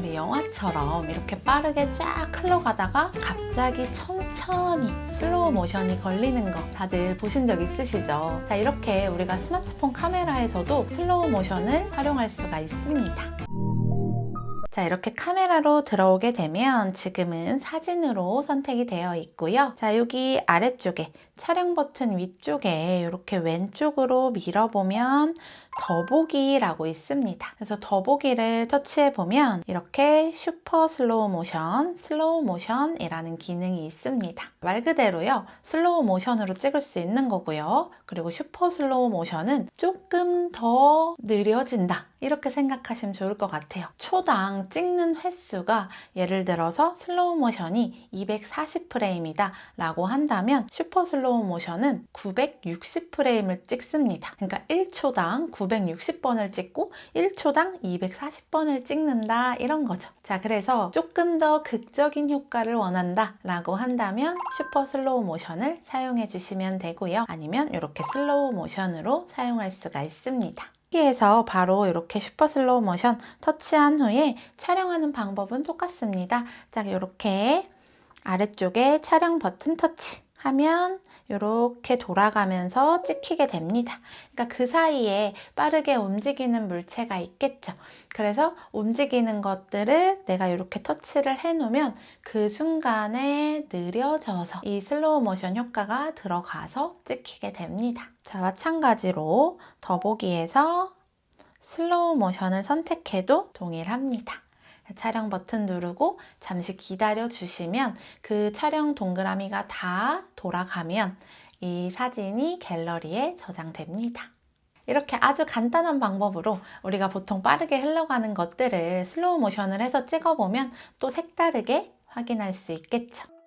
우리 영화처럼 이렇게 빠르게 쫙 흘러가다가 갑자기 천천히 슬로우 모션이 걸리는 거 다들 보신 적 있으시죠? 자, 이렇게 우리가 스마트폰 카메라에서도 슬로우 모션을 활용할 수가 있습니다. 자, 이렇게 카메라로 들어오게 되면 지금은 사진으로 선택이 되어 있고요. 자, 여기 아래쪽에 촬영 버튼 위쪽에 이렇게 왼쪽으로 밀어보면 더보기라고 있습니다. 그래서 더보기를 터치해 보면 이렇게 슈퍼 슬로우 모션, 슬로우 모션이라는 기능이 있습니다. 말 그대로요. 슬로우 모션으로 찍을 수 있는 거고요. 그리고 슈퍼 슬로우 모션은 조금 더 느려진다. 이렇게 생각하시면 좋을 것 같아요. 초당 찍는 횟수가 예를 들어서 슬로우 모션이 240프레임이다 라고 한다면 슈퍼 슬로우 모션은 960프레임을 찍습니다. 그러니까 1초당 960번을 찍고 1초당 240번을 찍는다 이런 거죠. 자, 그래서 조금 더 극적인 효과를 원한다 라고 한다면 슈퍼 슬로우 모션을 사용해 주시면 되고요. 아니면 이렇게 슬로우 모션으로 사용할 수가 있습니다. 여기에서 바로 이렇게 슈퍼 슬로우 모션 터치한 후에 촬영하는 방법은 똑같습니다. 자, 이렇게 아래쪽에 촬영 버튼 터치 하면 이렇게 돌아가면서 찍히게 됩니다. 그러니까 그 사이에 빠르게 움직이는 물체가 있겠죠. 그래서 움직이는 것들을 내가 이렇게 터치를 해 놓으면 그 순간에 느려져서 이 슬로우 모션 효과가 들어가서 찍히게 됩니다. 자, 마찬가지로 더보기에서 슬로우 모션을 선택해도 동일합니다. 촬영 버튼 누르고 잠시 기다려 주시면 그 촬영 동그라미가 다 돌아가면 이 사진이 갤러리에 저장됩니다. 이렇게 아주 간단한 방법으로 우리가 보통 빠르게 흘러가는 것들을 슬로우 모션을 해서 찍어보면 또 색다르게 확인할 수 있겠죠.